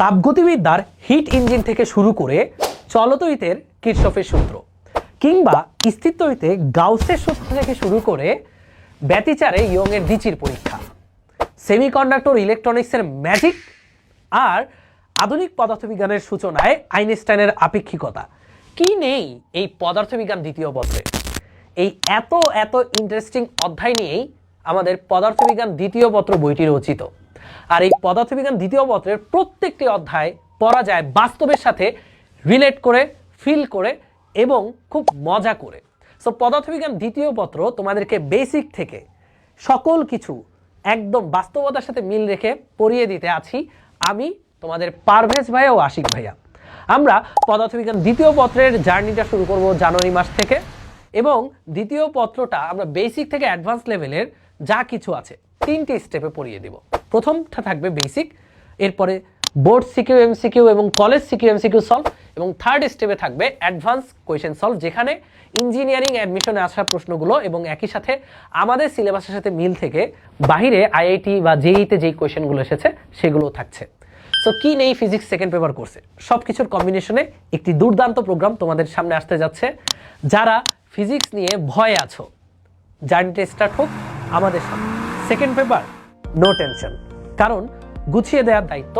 তাপগতিবিদ্যার hit engine থেকে শুরু করে চলতইতের কিরশফের সূত্র, কিংবা স্থিতইতে গাউসের সূত্র থেকে শুরু করে ব্যতিচারে ইয়ংয়ের দিচির পরীক্ষা, সেমিকন্ডাক্টর ইলেকট্রনিক্সের ম্যাজিক, আর আধুনিক পদার্থবিজ্ঞানের সূচনায় আইনস্টাইনের আপেক্ষিকতা। কি নেই এই পদার্থবিজ্ঞান দ্বিতীয় পত্রে? এই এত এত ইন্টারেস্টিং অধ্যায় নিয়েই আমাদের পদার্থবিজ্ঞান দ্বিতীয় পত্র বইটি রচিত। আর এই পদার্থবিজ্ঞান দ্বিতীয় পত্রের প্রত্যেকটি অধ্যায় পড়া যায় বাস্তবের সাথে রিলেট করে ফিল করে এবং খুব মজা করে। সো পদার্থবিজ্ঞান দ্বিতীয় পত্র তোমাদেরকে বেসিক থেকে সকল কিছু একদম বাস্তবতার সাথে মিল রেখে পড়িয়ে দিতে আছি আমি, তোমাদের পারভেজ ভাইয়া ও আশিক ভাইয়া। আমরা পদার্থবিজ্ঞান দ্বিতীয় পত্রের জার্নিটা শুরু করব জানুয়ারি মাস থেকে এবং দ্বিতীয় পত্রটা আমরা বেসিক থেকে অ্যাডভান্স লেভেলের যা কিছু আছে, তিনটি স্টেপে পড়িয়ে দিব। প্রথমটা থাকবে বেসিক এরপরে বোর্ড সিকিউ এমসিকিউ এবং কলেজ সিকিউ এমসিকিউ সলভ এবং থার্ড স্টেপে থাকবে অ্যাডভান্স কোয়েশ্চেন সলভ যেখানে ইঞ্জিনিয়ারিং অ্যাডমিশনে আসা প্রশ্নগুলো এবং একই সাথে আমাদের সিলেবাসের সাথে মিল থেকে বাইরে আইআইটি বা জেইতে যেই কোয়েশ্চেনগুলো এসেছে সেগুলো থাকছে। সো কি নেই ফিজিক্স সেকেন্ড পেপার কোর্সে সব কিছুর কম্বিনেশনে একটি দুর্দান্ত প্রোগ্রাম তোমাদের সামনে আসতে যাচ্ছে। যারা ফিজিক্স নিয়ে ভয় আছো জার্নিটা স্টার্ট হোক আমাদের সামনে। সেকেন্ড পেপার নো টেনশন কারণ গুছিয়ে দেওয়ার দায়িত্ব